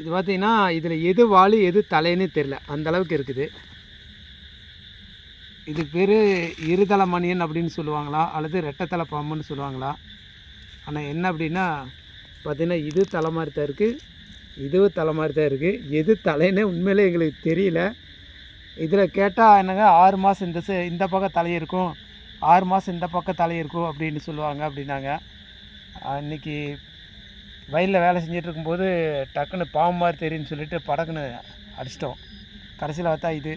இது பார்த்தீங்கன்னா இதில் எது வாலு எது தலைன்னு தெரில அந்த அளவுக்கு இருக்குது. இது பேர் இருதலை மணியன் அப்படின்னு சொல்லுவாங்களா? அல்லது ரெட்டத்தலை பாம்புன்னு சொல்லுவாங்களா? ஆனால் என்ன அப்படின்னா பார்த்திங்கன்னா இது தலை மாதிரி தான் இருக்குது இதுவும் தலை மாதிரி தான் இருக்குது எது தலைன்னு உண்மையிலே எங்களுக்கு தெரியல. இதில் கேட்டால் என்னங்க ஆறு மாதம் இந்த இந்த பக்கம் தலை இருக்கும். ஆறு மாதம் இந்த பக்கம் தலை இருக்கும் அப்படின்னு சொல்லுவாங்க அப்படின்னாங்க. இன்றைக்கி வயலில் வேலை செஞ்சுட்டு இருக்கும்போது டக்குன்னு பாம்பு மாதிரி தெரியும்னு சொல்லிட்டு படக்குன்னு அடிச்சிட்டோம். கடைசியில் பார்த்தா இது.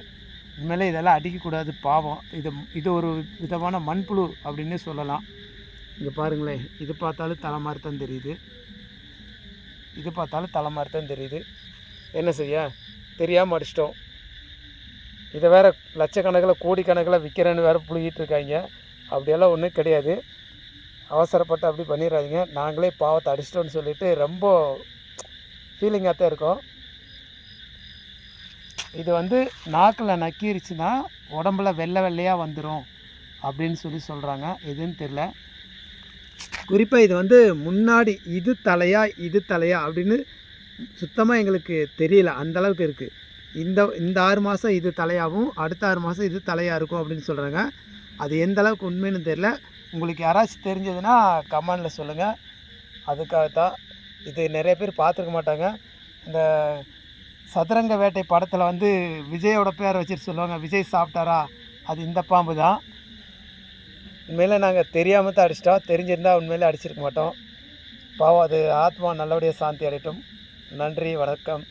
இனிமேல் இதெல்லாம் அடிக்கக்கூடாது பாவம். இது இது ஒரு விதமான மண்புழு அப்படின்னு சொல்லலாம். இங்கே பாருங்களேன். இது பார்த்தாலும் தலை மாதிரி தான் தெரியுது. இது பார்த்தாலும் தலை மாதிரி தான் தெரியுது. என்ன செய்ய? தெரியாமல் அடிச்சிட்டோம். இதை வேறு லட்சக்கணக்கில் கோடிக்கணக்கில் விற்கிறேன்னு வேறு புழுகிட்டு இருக்காங்க. அப்படியெல்லாம் ஒன்றும் கிடையாது. அவசரப்பட்டு அப்படி பண்ணிடாதீங்க நாங்களே பாவத்தை அடிச்சிட்டோன்னு சொல்லிட்டு ரொம்ப ஃபீலிங்காக தான் இருக்கும். இது வந்து நாக்கில் நக்கிருச்சுன்னா உடம்புல வெள்ளை வெள்ளையாக வந்துடும் அப்படின்னு சொல்லி சொல்கிறாங்க எதுன்னு தெரில குறிப்பாக இது வந்து முன்னாடி இது தலையா இது தலையா அப்படின்னு சுத்தமாக எங்களுக்கு தெரியல. அந்த அளவுக்கு இருக்குது இந்த இந்த ஆறு மாதம் இது தலையாகவும் அடுத்த ஆறு மாதம் இது தலையாக இருக்கும் அப்படின்னு சொல்கிறாங்க அது எந்த அளவுக்கு உண்மைன்னு தெரில உங்களுக்கு யாராச்சும் தெரிஞ்சதுன்னா கமெண்டில் சொல்லுங்கள் அதுக்காகத்தான் இது நிறைய பேர் பார்த்துருக்க மாட்டாங்க. இந்த சதுரங்க வேட்டை படத்தில் வந்து விஜயோட பேர் வச்சுட்டு சொல்லுவாங்க விஜய் சாப்பிட்டாரா? அது இந்த பாம்பு தான். உண்மையிலே நாங்கள் தெரியாமல் தான் அடிச்சிட்டோம். தெரிஞ்சிருந்தால் உண்மையிலே அடிச்சிருக்க மாட்டோம். பாவம் அது ஆத்மா நல்லபடியாக சாந்தி அடையட்டும். நன்றி வணக்கம்.